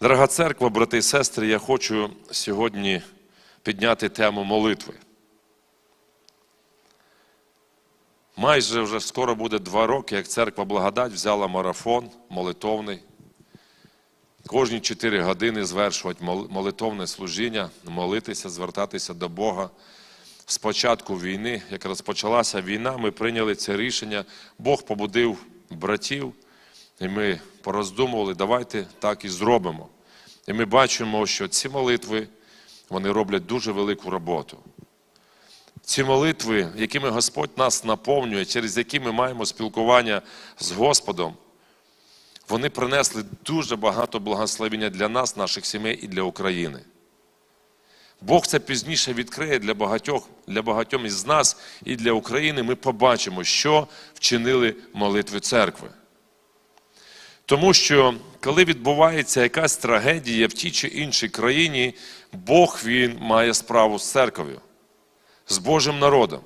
Дорога церква, брати і сестри, я хочу сьогодні підняти тему молитви. Майже вже скоро буде два роки, як церква Благодать взяла марафон молитовний. Кожні чотири години звершувати молитовне служіння, молитися, звертатися до Бога. З початку війни, як розпочалася війна, ми прийняли це рішення. Бог побудив братів, і ми пороздумували, давайте так і зробимо. І ми бачимо, що ці молитви вони роблять дуже велику роботу. Ці молитви, якими Господь нас наповнює, через які ми маємо спілкування з Господом, вони принесли дуже багато благословення для нас, наших сімей і для України. Бог це пізніше відкриє для багатьох, для багатьох із нас і для України. Ми побачимо, що вчинили молитви церкви. Тому що, коли відбувається якась трагедія в тій чи іншій країні, Бог він має справу з церков'ю, з Божим народом.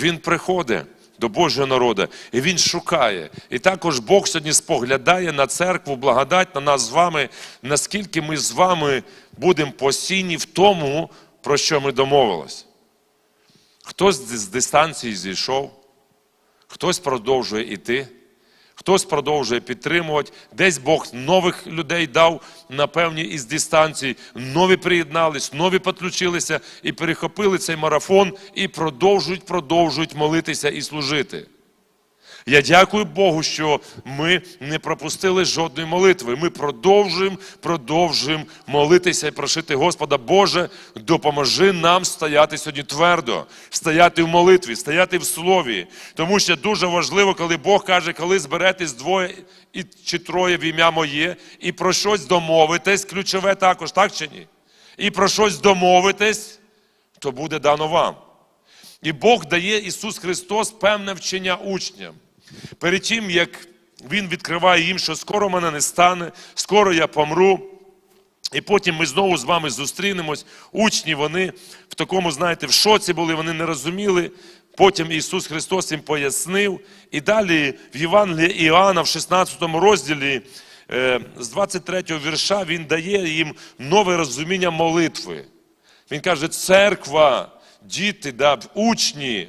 Він приходить до Божого народу і він шукає. І також Бог сьогодні споглядає на церкву, благодать на нас з вами, наскільки ми з вами будемо постійні в тому, про що ми домовились. Хтось з дистанції зійшов, хтось продовжує йти. Хтось продовжує підтримувати, десь Бог нових людей дав на певні із дистанції, нові приєднались, нові підключилися і перехопили цей марафон і продовжують, продовжують молитися і служити. Я дякую Богу, що ми не пропустили жодної молитви. Ми продовжуємо, продовжуємо молитися і прошити Господа, Боже, допоможи нам стояти сьогодні твердо, стояти в молитві, стояти в слові. Тому що дуже важливо, коли Бог каже, коли зберетесь двоє чи троє в ім'я моє, і про щось домовитесь, ключове також, так чи ні? І про щось домовитесь, то буде дано вам. І Бог дає Ісус Христос певне вчення учням. Перед тим, як Він відкриває їм, що скоро мене не стане, скоро я помру. І потім ми знову з вами зустрінемось. Учні, вони в такому, знаєте, в шоці були, вони не розуміли. Потім Ісус Христос їм пояснив. І далі в Євангелії Іоанна в 16 розділі е, з 23 вірша Він дає їм нове розуміння молитви. Він каже, церква, діти, да, учні.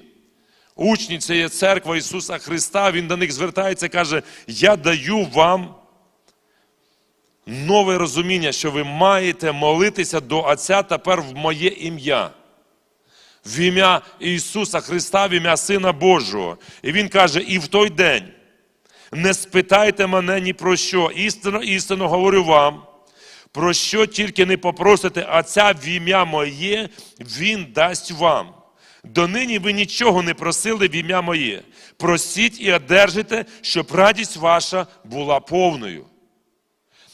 Учні це є церква Ісуса Христа. Він до них звертається і каже: Я даю вам нове розуміння, що ви маєте молитися до Отця тепер в моє ім'я. В ім'я Ісуса Христа, в ім'я Сина Божого. І Він каже: і в той день не спитайте мене ні про що. Істинно, істинно говорю вам. Про що тільки не попросите Отця в ім'я моє, Він дасть вам. Донині ви нічого не просили в ім'я моє. Просіть і одержите, щоб радість ваша була повною.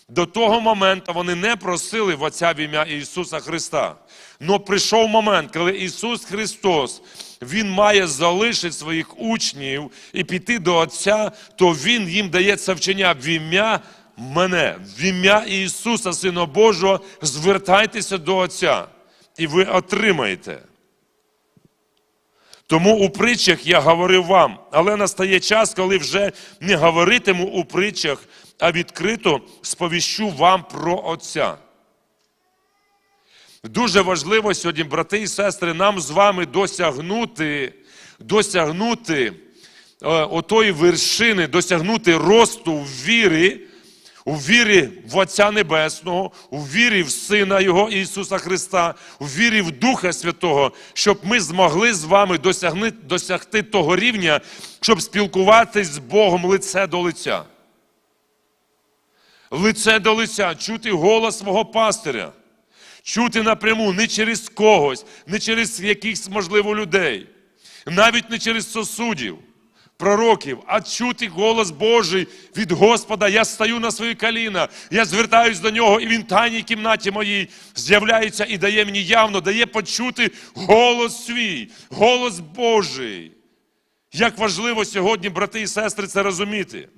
До того моменту вони не просили в Отця в ім'я Ісуса Христа. Но прийшов момент, коли Ісус Христос Він має залишити своїх учнів і піти до Отця, то Він їм дає це вчення в ім'я мене, в ім'я Ісуса, Сина Божого, звертайтеся до Отця, і ви отримаєте. Тому у притчах я говорив вам, але настає час, коли вже не говоритиму у притчах, а відкрито сповіщу вам про Отця. Дуже важливо сьогодні, брати і сестри, нам з вами досягнути, досягнути е, отої вершини, досягнути росту в вірі, у вірі в Отця Небесного, у вірі в Сина Його Ісуса Христа, у вірі в Духа Святого, щоб ми змогли з вами досягни, досягти того рівня, щоб спілкуватись з Богом лице до лиця. Лице до лиця, чути голос свого пастиря, чути напряму не через когось, не через якихось, можливо, людей, навіть не через сосудів пророків, а чути голос Божий від Господа. Я стаю на свої коліна, я звертаюсь до нього, і він в тайній кімнаті моїй з'являється і дає мені явно, дає почути голос свій, голос Божий. Як важливо сьогодні, брати і сестри, це розуміти.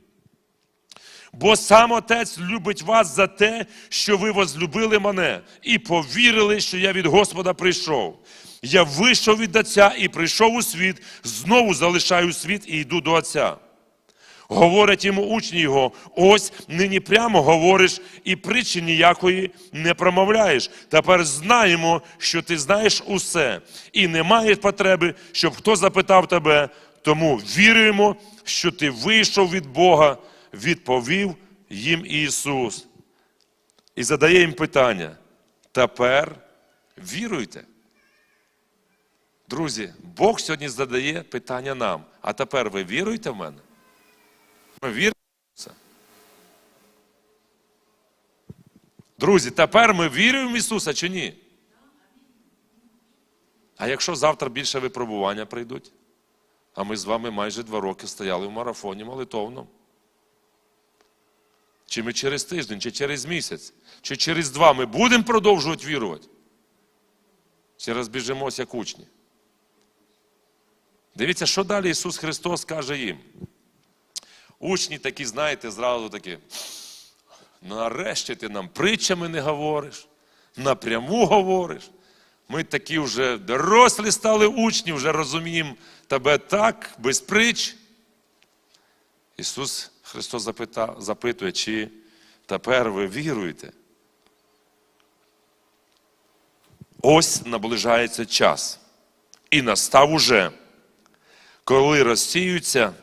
Бо сам Отець любить вас за те, що ви возлюбили мене і повірили, що я від Господа прийшов. Я вийшов від Отця і прийшов у світ, знову залишаю світ і йду до Отця. Говорять йому учні його, ось нині прямо говориш і притчі ніякої не промовляєш. Тепер знаємо, що ти знаєш усе, і немає потреби, щоб хто запитав тебе. Тому віруємо, що ти вийшов від Бога, відповів їм Ісус. І задає їм питання. Тепер віруйте. Друзі, Бог сьогодні задає питання нам. А тепер ви віруєте в мене? Ми віримо в це. Друзі, тепер ми віримо в Ісуса чи ні? А якщо завтра більше випробування прийдуть? А ми з вами майже два роки стояли в марафоні молитовному. Чи ми через тиждень, чи через місяць, чи через два ми будемо продовжувати вірувати? Чи розбіжимося як учні? Дивіться, що далі Ісус Христос каже їм. Учні такі, знаєте, зразу такі. Нарешті ти нам притчами не говориш, напряму говориш. Ми такі вже дорослі стали учні, вже розуміємо тебе так, без притч. Ісус Христос запита, запитує, чи тепер ви віруєте? Ось наближається час. І настав уже, коли розсіються,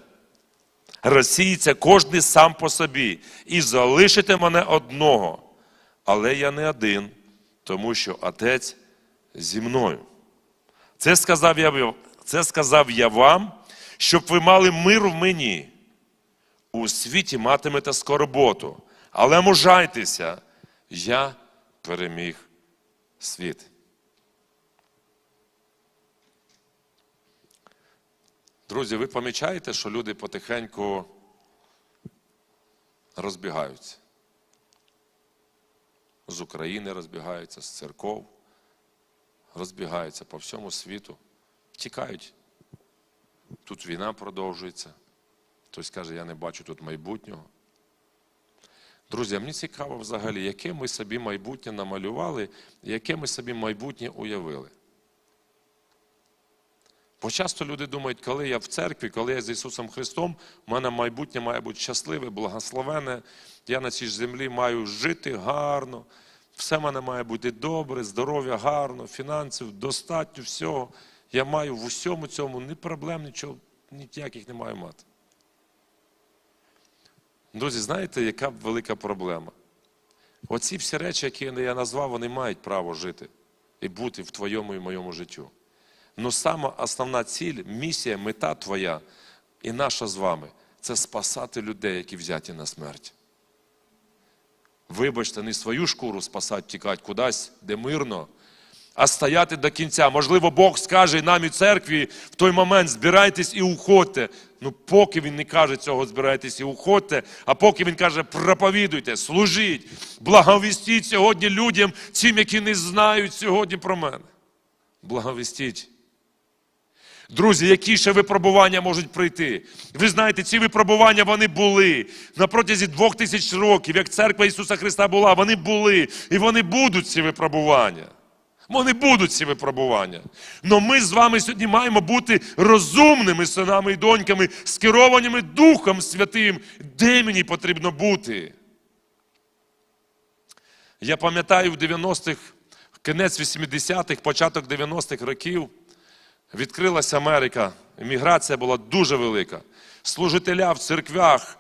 розсіється кожний сам по собі, і залишите мене одного. Але я не один, тому що Отець зі мною. Це сказав я, це сказав я вам, щоб ви мали мир в мені. У світі матимете скорботу, але мужайтеся, я переміг світ. Друзі, ви помічаєте, що люди потихеньку розбігаються. З України розбігаються, з церков, розбігаються по всьому світу, тікають. Тут війна продовжується. Хтось каже, я не бачу тут майбутнього. Друзі, мені цікаво взагалі, яке ми собі майбутнє намалювали, яке ми собі майбутнє уявили. Бо часто люди думають, коли я в церкві, коли я з Ісусом Христом, у мене майбутнє має бути щасливе, благословене. Я на цій землі маю жити гарно, все в мене має бути добре, здоров'я гарно, фінансів, достатньо всього. Я маю в усьому цьому ні проблем, нічого, ніяких не маю мати. Друзі, знаєте, яка велика проблема? Оці всі речі, які я назвав, вони мають право жити і бути в твоєму і моєму життю. Ну сама основна ціль, місія, мета твоя і наша з вами це спасати людей, які взяті на смерть. Вибачте, не свою шкуру спасати, тікати кудись, де мирно, а стояти до кінця. Можливо, Бог скаже нам і церкві в той момент збирайтесь і уходьте. Ну, поки він не каже цього, збирайтесь і уходьте, а поки він каже, проповідуйте, служіть, благовістіть сьогодні людям, тим, які не знають сьогодні про мене. Благовістіть. Друзі, які ще випробування можуть прийти? Ви знаєте, ці випробування вони були на протязі двох тисяч років, як церква Ісуса Христа була, вони були і вони будуть ці випробування. Вони будуть ці випробування. Но ми з вами сьогодні маємо бути розумними синами і доньками, скерованими Духом Святим, де мені потрібно бути. Я пам'ятаю в 90-х, кінець 80-х, початок 90-х років відкрилася Америка. Еміграція була дуже велика. Служителя в церквях,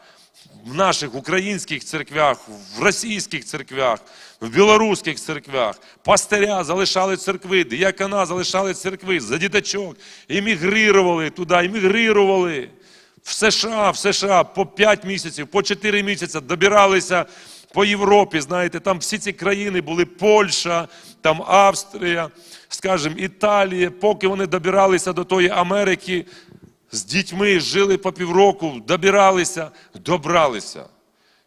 в наших українських церквях, в російських церквях, в білоруських церквях, пастиря залишали церкви, діякона залишали церкви, за діточок, емігрували туди, емігрували в США, в США по 5 місяців, по 4 місяці добиралися по Європі. Знаєте, там всі ці країни були Польща, там Австрія, скажімо, Італія, поки вони добиралися до тої Америки, з дітьми жили по півроку, добиралися, добралися.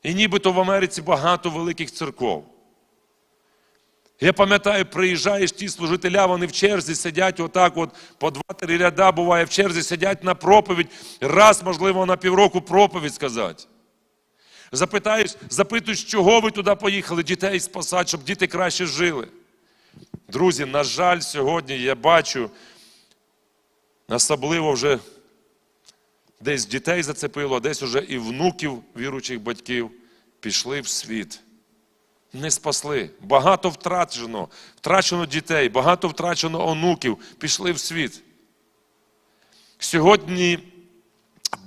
І нібито в Америці багато великих церков. Я пам'ятаю, приїжджаєш ті служителя, вони в черзі сидять отак, от по два-три ряда буває, в черзі сидять на проповідь, раз, можливо, на півроку проповідь сказати. Запитаєш, запитуєш, чого ви туди поїхали, дітей спасати, щоб діти краще жили. Друзі, на жаль, сьогодні я бачу, особливо вже десь дітей зацепило, а десь уже і внуків віруючих батьків пішли в світ. Не спасли. Багато втрачено, втрачено дітей, багато втрачено онуків, пішли в світ. Сьогодні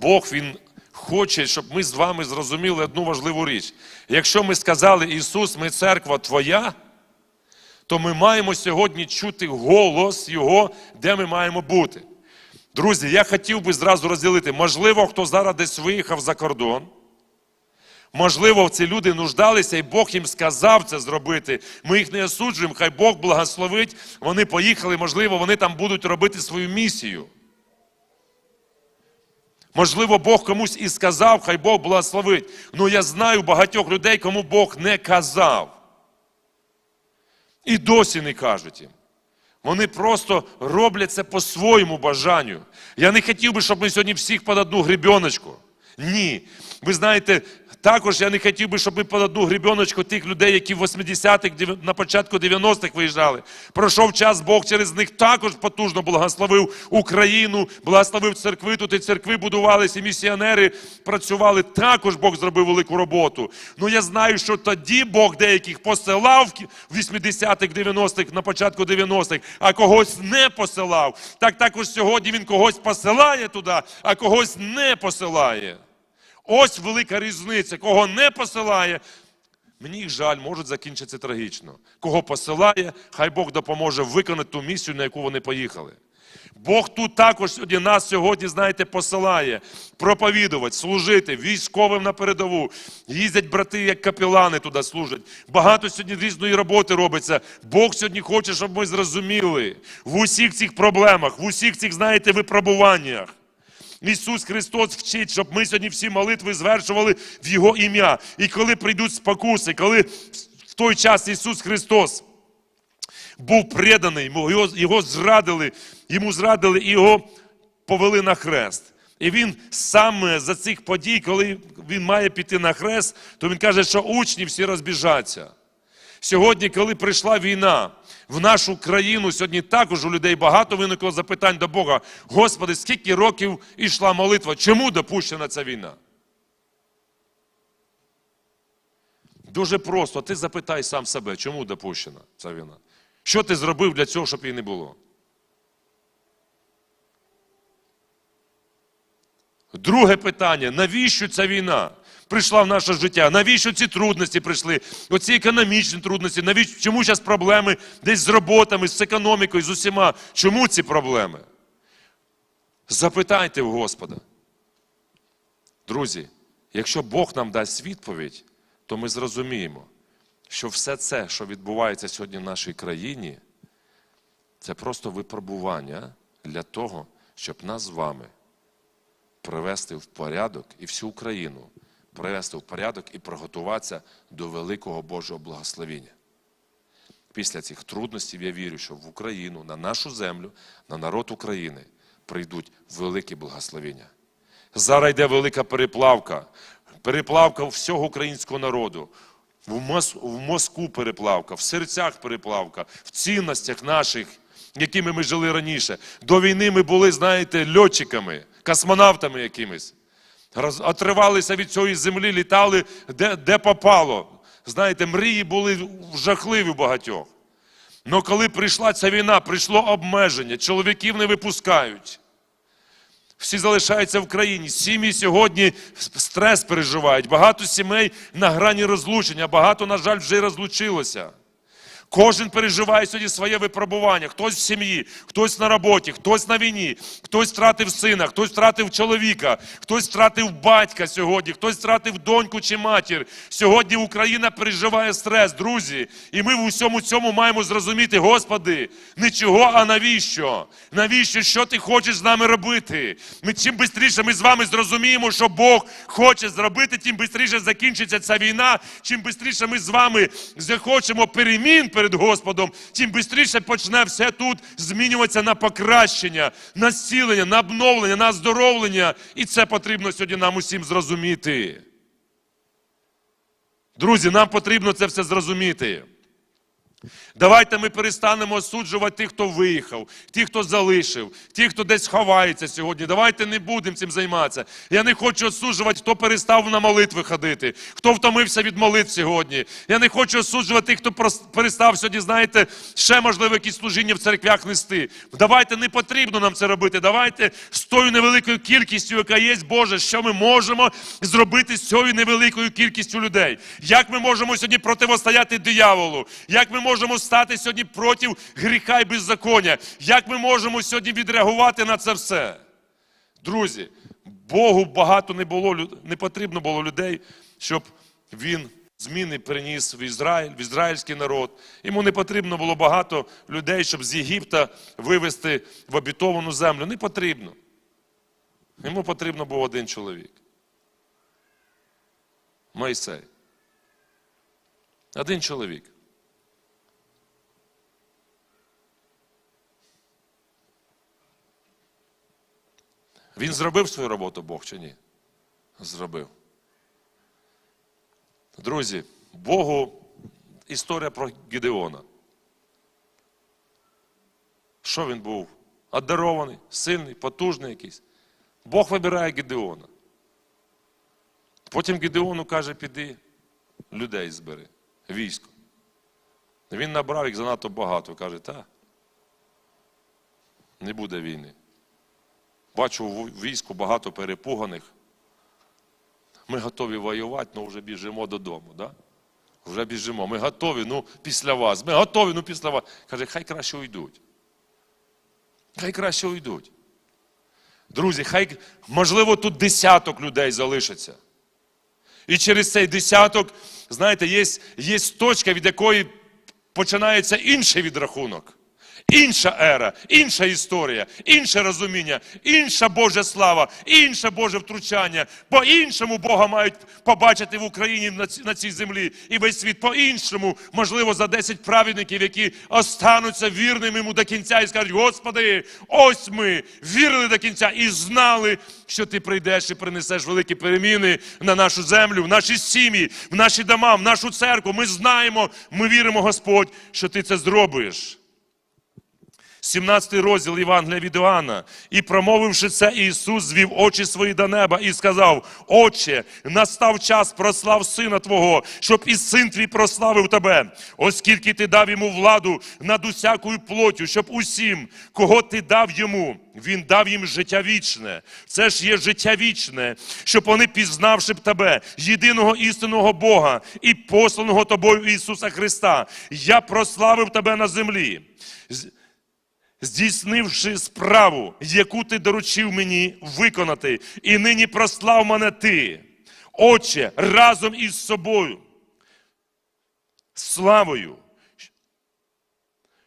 Бог Він хоче, щоб ми з вами зрозуміли одну важливу річ. Якщо ми сказали, Ісус, ми церква Твоя, то ми маємо сьогодні чути голос Його, де ми маємо бути. Друзі, я хотів би зразу розділити. Можливо, хто зараз десь виїхав за кордон. Можливо, ці люди нуждалися, і Бог їм сказав це зробити. Ми їх не осуджуємо, хай Бог благословить. Вони поїхали, можливо, вони там будуть робити свою місію. Можливо, Бог комусь і сказав, хай Бог благословить. Ну я знаю багатьох людей, кому Бог не казав. І досі не кажуть їм. Вони просто роблять це по своєму бажанню. Я не хотів би, щоб ми сьогодні всіх під одну гребіночку. Ні. Ви знаєте, також я не хотів би, щоб ми під одну гребіночку тих людей, які в 80-х, на початку 90-х виїжджали. Пройшов час, Бог через них також потужно благословив Україну, благословив церкви. Тут і церкви будувалися, і місіонери працювали. Також Бог зробив велику роботу. Ну я знаю, що тоді Бог деяких посилав в 80-х, 90-х, на початку 90-х, а когось не посилав. Так також сьогодні він когось посилає туди, а когось не посилає. Ось велика різниця. Кого не посилає, мені жаль, можуть закінчитися трагічно. Кого посилає, хай Бог допоможе виконати ту місію, на яку вони поїхали. Бог тут також сьогодні нас сьогодні, знаєте, посилає проповідувати, служити військовим на передову. Їздять брати, як капелани туди служать. Багато сьогодні різної роботи робиться. Бог сьогодні хоче, щоб ми зрозуміли в усіх цих проблемах, в усіх цих, знаєте, випробуваннях. Ісус Христос вчить, щоб ми сьогодні всі молитви звершували в Його ім'я. І коли прийдуть спокуси, коли в той час Ісус Христос був преданий, його, його зрадили, йому зрадили і його повели на хрест. І він саме за цих подій, коли він має піти на хрест, то він каже, що учні всі розбіжаться. Сьогодні, коли прийшла війна в нашу країну, сьогодні також у людей багато виникло запитань до Бога. Господи, скільки років ішла молитва? Чому допущена ця війна? Дуже просто. Ти запитай сам себе, чому допущена ця війна? Що ти зробив для цього, щоб її не було? Друге питання: навіщо ця війна прийшла в наше життя? Навіщо ці трудності прийшли? Оці економічні трудності, навіщо чому зараз проблеми десь з роботами, з економікою, з усіма? Чому ці проблеми? Запитайте в Господа. Друзі, якщо Бог нам дасть відповідь, то ми зрозуміємо, що все це, що відбувається сьогодні в нашій країні, це просто випробування для того, щоб нас з вами привести в порядок і всю Україну привести в порядок і приготуватися до великого Божого благословення. Після цих трудностей я вірю, що в Україну, на нашу землю, на народ України прийдуть великі благословення. Зараз йде велика переплавка, переплавка всього українського народу. В, мозку, в мозку переплавка, в серцях переплавка, в цінностях наших, якими ми жили раніше. До війни ми були, знаєте, льотчиками, космонавтами якимись. Отривалися від цієї землі, літали де, де попало. Знаєте, мрії були жахливі багатьох. Але коли прийшла ця війна, прийшло обмеження, чоловіків не випускають. Всі залишаються в країні. Сім'ї сьогодні стрес переживають. Багато сімей на грані розлучення, багато, на жаль, вже й розлучилося. Кожен переживає сьогодні своє випробування. Хтось в сім'ї, хтось на роботі, хтось на війні, хтось втратив сина, хтось втратив чоловіка, хтось втратив батька сьогодні, хтось втратив доньку чи матір. Сьогодні Україна переживає стрес, друзі. І ми в усьому цьому маємо зрозуміти, Господи, не чого, а навіщо? Навіщо? Що ти хочеш з нами робити? Ми чим швидше ми з вами зрозуміємо, що Бог хоче зробити, тим швидше закінчиться ця війна. Чим швидше ми з вами захочемо перемін перед Господом, тим швидше почне все тут змінюватися на покращення, на зцілення, на обновлення, на оздоровлення. І це потрібно сьогодні нам усім зрозуміти. Друзі, нам потрібно це все зрозуміти. Давайте ми перестанемо осуджувати тих, хто виїхав, тих, хто залишив, тих, хто десь ховається сьогодні. Давайте не будемо цим займатися. Я не хочу осуджувати, хто перестав на молитви ходити, хто втомився від молитв сьогодні. Я не хочу осуджувати тих, хто перестав сьогодні, знаєте, ще можливо якісь служіння в церквях нести. Давайте не потрібно нам це робити. Давайте з тою невеликою кількістю, яка є, Боже, що ми можемо зробити з цією невеликою кількістю людей. Як ми можемо сьогодні противостояти дияволу? Як ми можемо стати сьогодні проти гріха і беззаконня? Як ми можемо сьогодні відреагувати на це все? Друзі, Богу багато не було не потрібно було людей, щоб він зміни приніс в Ізраїль, в ізраїльський народ. Йому не потрібно було багато людей, щоб з Єгипта вивезти в обітовану землю. Не потрібно. Йому потрібно був один чоловік. Мойсей. Один чоловік. Він зробив свою роботу Бог чи ні? Зробив. Друзі, Богу історія про Гідеона. Що він був? Одарований, сильний, потужний якийсь. Бог вибирає Гідеона. Потім Гідеону каже, піди, людей збери, військо. Він набрав їх занадто багато. Каже, та, не буде війни. Бачу в війську багато перепуганих. Ми готові воювати, але вже біжимо додому. Да? Вже біжимо. Ми готові, ну після вас. Ми готові, ну після вас. Каже, хай краще уйдуть. Хай краще уйдуть. Друзі, хай, можливо, тут десяток людей залишиться. І через цей десяток, знаєте, є, є точка, від якої починається інший відрахунок. Інша ера, інша історія, інше розуміння, інша Божа слава, інше Боже втручання. По-іншому Бога мають побачити в Україні на ці- на цій землі і весь світ по-іншому, можливо, за 10 праведників, які остануться вірними йому до кінця і скажуть: Господи, ось ми вірили до кінця і знали, що ти прийдеш і принесеш великі переміни на нашу землю, в наші сім'ї, в наші дома, в нашу церкву. Ми знаємо, ми віримо, Господь, що ти це зробиш. 17 розділ Євангелія від Іоанна. І промовивши це, Ісус звів очі свої до неба і сказав: Отче, настав час прослав сина Твого, щоб і син твій прославив тебе, оскільки ти дав йому владу над усякою плоттю, щоб усім, кого ти дав йому, він дав їм життя вічне. Це ж є життя вічне, щоб вони, пізнавши б тебе, єдиного істинного Бога і посланого тобою Ісуса Христа, я прославив тебе на землі. Здійснивши справу, яку ти доручив мені виконати, і нині прослав мене ти, Отче, разом із собою, славою,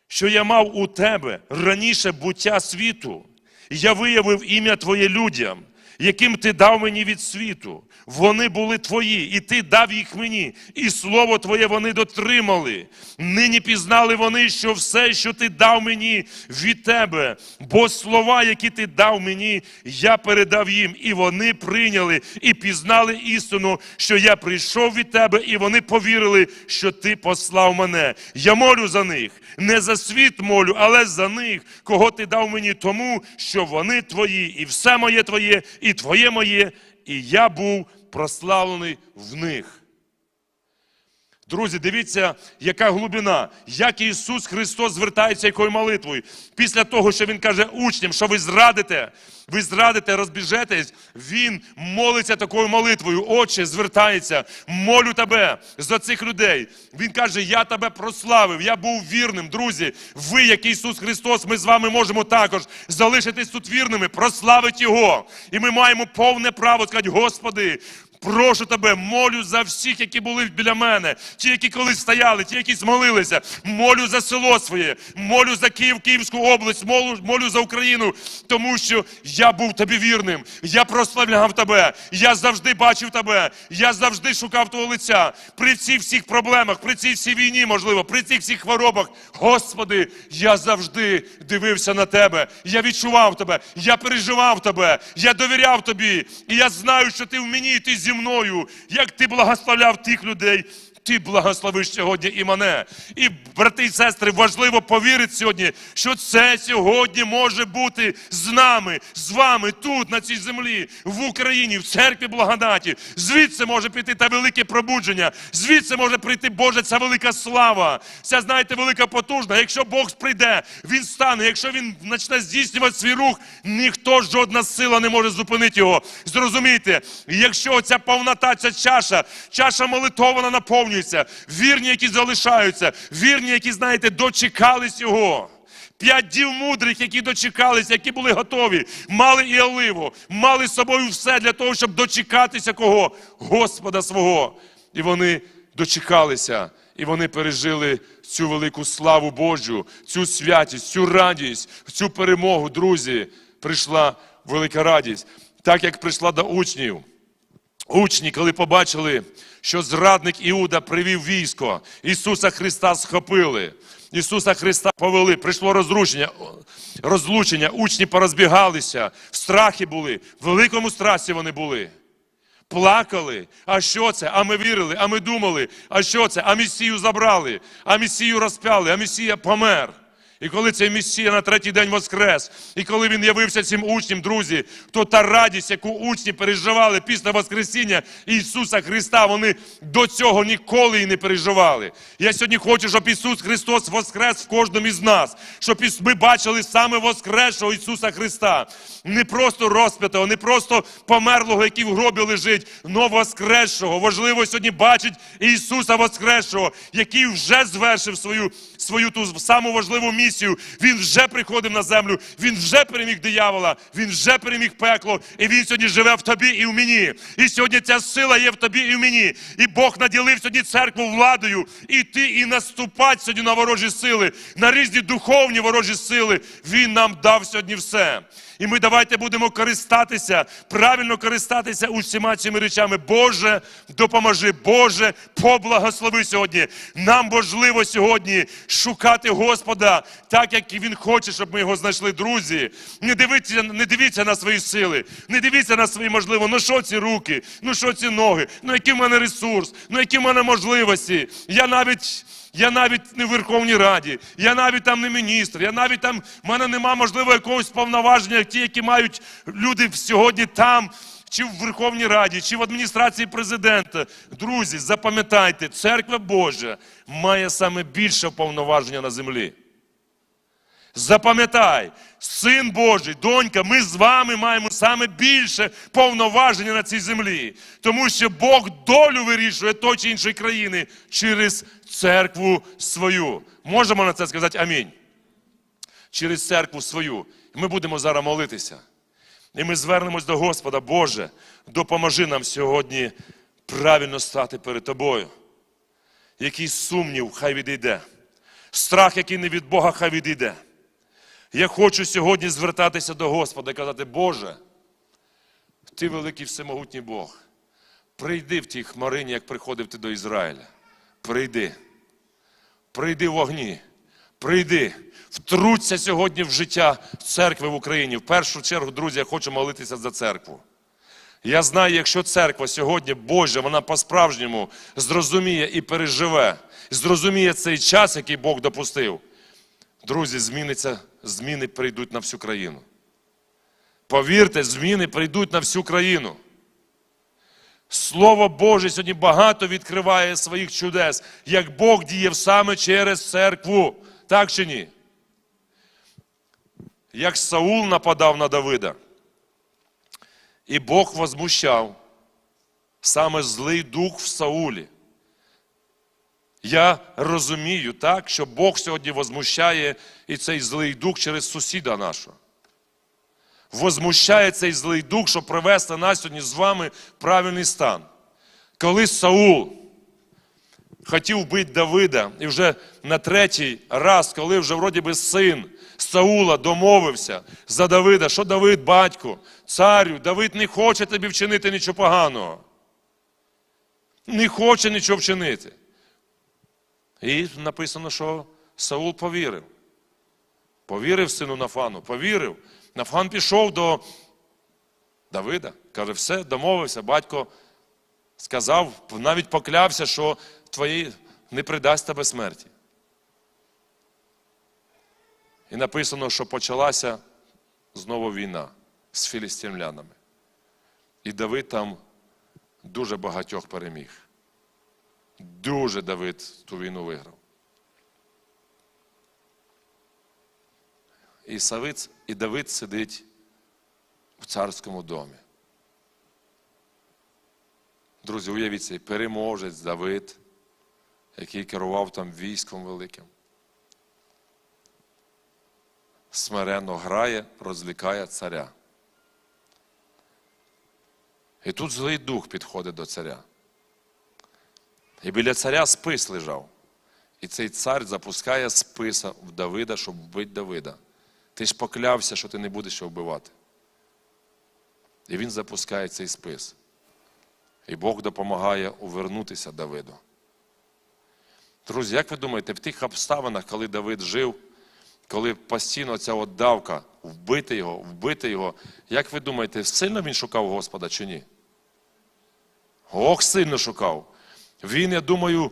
що я мав у тебе раніше буття світу, я виявив ім'я Твоє людям, яким ти дав мені від світу. Вони були твої, і ти дав їх мені, і слово Твоє вони дотримали. Нині пізнали вони, що все, що ти дав мені від тебе, бо слова, які ти дав мені, я передав їм, і вони прийняли і пізнали істину, що я прийшов від тебе, і вони повірили, що ти послав мене. Я молю за них, не за світ молю, але за них, кого ти дав мені, тому що вони твої, і все моє твоє, твоє моє, і я був прославлений в них. Друзі, дивіться, яка глибина, як Ісус Христос звертається якою молитвою. Після того, що Він каже учням, що ви зрадите, ви зрадите, розбіжетесь, Він молиться такою молитвою. Отче, звертається, молю тебе за цих людей. Він каже: Я тебе прославив, я був вірним. Друзі, ви, як Ісус Христос, ми з вами можемо також залишитись тут вірними, прославити Його. І ми маємо повне право сказати, Господи, Прошу тебе, молю за всіх, які були біля мене, ті, які колись стояли, ті, які змолилися. Молю за село своє, молю за Київ, Київську область, молю, молю за Україну, тому що я був тобі вірним. Я прославляв тебе. Я завжди бачив тебе. Я завжди шукав твого лиця. При цих всіх проблемах, при цій всій війні, можливо, при цих всіх хворобах. Господи, я завжди дивився на тебе. Я відчував тебе, я переживав тебе, я довіряв тобі. І я знаю, що ти в мені, і ти зі мною, як ти благословляв тих людей. Ти благословиш сьогодні і мене. І, брати і сестри, важливо повірити сьогодні, що це сьогодні може бути з нами, з вами тут, на цій землі, в Україні, в церкві благодаті. Звідси може піти те велике пробудження, звідси може прийти Боже, ця велика слава, ця, знаєте, велика потужна. Якщо Бог прийде, Він стане. Якщо Він почне здійснювати свій рух, ніхто, жодна сила не може зупинити його. Зрозумійте, якщо ця повнота, ця чаша, чаша молитована наповнюється, вірні, які залишаються, вірні, які, знаєте, дочекались його. П'ять дів мудрих, які дочекалися, які були готові, мали і оливу, мали з собою все для того, щоб дочекатися кого? Господа свого. І вони дочекалися, і вони пережили цю велику славу Божу, цю святість, цю радість, цю перемогу, друзі. Прийшла велика радість, так як прийшла до учнів. Учні, коли побачили, що зрадник Іуда привів військо, Ісуса Христа схопили, Ісуса Христа повели, прийшло розрушення, розлучення, учні порозбігалися, в страхі були, в великому страсі вони були. Плакали. А що це? А ми вірили, а ми думали, а що це? А Месію забрали, а Месію розпяли, а Месія помер. І коли цей Месія на третій день воскрес, і коли він явився цим учням, друзі, то та радість, яку учні переживали після Воскресіння Ісуса Христа, вони до цього ніколи і не переживали. Я сьогодні хочу, щоб Ісус Христос воскрес в кожному із нас, щоб ми бачили саме воскресшого Ісуса Христа. Не просто розп'ятого, не просто померлого, який в гробі лежить, но воскресшого. Важливо сьогодні бачити Ісуса Воскресшого, який вже звершив свою, свою ту саму важливу місію. Він вже приходив на землю, він вже переміг диявола, він вже переміг пекло, і він сьогодні живе в тобі і в мені. І сьогодні ця сила є в тобі і в мені. І Бог наділив сьогодні церкву владою І ти, і наступати сьогодні на ворожі сили, на різні духовні ворожі сили. Він нам дав сьогодні все. І ми давайте будемо користатися, правильно користатися усіма цими речами. Боже, допоможи, Боже, поблагослови сьогодні. Нам важливо сьогодні шукати Господа, так як Він хоче, щоб ми його знайшли, друзі. Не дивіться, не дивіться на свої сили, не дивіться на свої можливо. Ну що ці руки, ну що ці ноги, ну який в мене ресурс, ну які в мене можливості. Я навіть. Я навіть не в Верховній Раді, я навіть там не міністр, я навіть там, в мене нема, можливо, якогось повноваження, ті, які мають люди сьогодні там, чи в Верховній Раді, чи в адміністрації президента. Друзі, запам'ятайте, церква Божа має саме більше повноваження на землі. Запам'ятай, син Божий, донька, ми з вами маємо саме більше повноваження на цій землі, тому що Бог долю вирішує той чи іншої країни через церкву свою. Можемо на це сказати амінь. Через церкву свою. Ми будемо зараз молитися. І ми звернемось до Господа, Боже, допоможи нам сьогодні правильно стати перед Тобою. Який сумнів, хай відійде. Страх, який не від Бога, хай відійде. Я хочу сьогодні звертатися до Господа і казати, Боже, ти великий всемогутній Бог. Прийди в тій хмарині, як приходив ти до Ізраїля. Прийди. Прийди вогні. Прийди. Втруться сьогодні в життя церкви в Україні. В першу чергу, друзі, я хочу молитися за церкву. Я знаю, якщо церква сьогодні Божа, вона по-справжньому зрозуміє і переживе, зрозуміє цей час, який Бог допустив. Друзі, зміниться, зміни прийдуть на всю країну. Повірте, зміни прийдуть на всю країну. Слово Боже сьогодні багато відкриває своїх чудес, як Бог діяв саме через церкву. Так чи ні? Як Саул нападав на Давида. І Бог возмущав саме злий дух в Саулі. Я розумію так, що Бог сьогодні возмущає і цей злий дух через сусіда нашого. Возмущає цей злий дух, щоб привести нас сьогодні з вами в правильний стан. Коли Саул хотів вбити Давида, і вже на третій раз, коли вже вроді би син Саула домовився за Давида, що Давид, батько, царю, Давид не хоче тобі вчинити нічого поганого. Не хоче нічого вчинити. І написано, що Саул повірив. Повірив сину Нафану, повірив. Нафан пішов до Давида. Каже, все, домовився. Батько сказав, навіть поклявся, що твої не придасть тебе смерті. І написано, що почалася знову війна з філістимлянами. І Давид там дуже багатьох переміг. Дуже Давид ту війну виграв. І, Савиць, і Давид сидить в царському домі. Друзі, уявіть цей переможець Давид, який керував там військом великим. Смиренно грає, розлікає царя. І тут злий дух підходить до царя. І біля царя спис лежав. І цей цар запускає списа в Давида, щоб вбити Давида. Ти ж поклявся, що ти не будеш його вбивати. І він запускає цей спис. І Бог допомагає увернутися Давиду. Друзі, як ви думаєте, в тих обставинах, коли Давид жив, коли постійно ця от давка, вбити його, вбити його, як ви думаєте, сильно він шукав Господа чи ні? Ох, сильно шукав. Він, я думаю,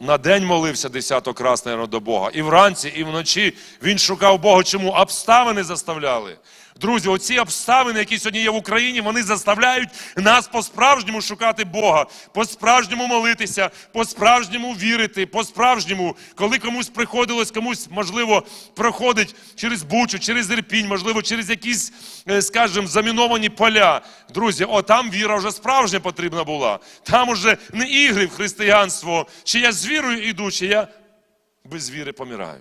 на день молився десяток раз, наверное, до Бога. І вранці, і вночі він шукав Бога. Чому? Обставини заставляли. Друзі, оці обставини, які сьогодні є в Україні, вони заставляють нас по-справжньому шукати Бога, по-справжньому молитися, по-справжньому вірити, по-справжньому, коли комусь приходилось, комусь, можливо, проходить через Бучу, через Ірпінь, можливо, через якісь, е, скажімо, заміновані поля. Друзі, о, там віра вже справжня потрібна була. Там уже не ігри в християнство, чи я з вірою іду, чи я без віри помираю.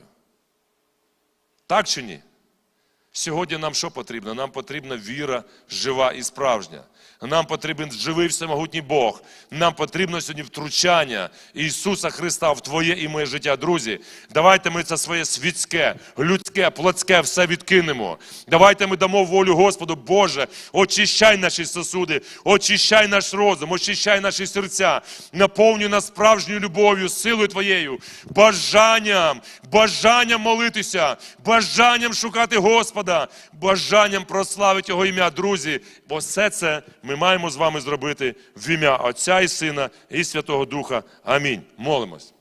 Так чи ні? Сьогодні нам що потрібно? Нам потрібна віра жива і справжня. Нам потрібен живий всемогутній Бог. Нам потрібно сьогодні втручання Ісуса Христа в Твоє і моє життя. Друзі, давайте ми це своє світське, людське, плотське все відкинемо. Давайте ми дамо волю Господу, Боже, очищай наші сосуди, очищай наш розум, очищай наші серця, наповнюй нас справжньою любов'ю, силою Твоєю, бажанням, бажанням молитися, бажанням шукати Господа, бажанням прославити Його ім'я, друзі. Бо все це ми маємо з вами зробити в ім'я Отця і Сина і Святого Духа. Амінь. Молимось.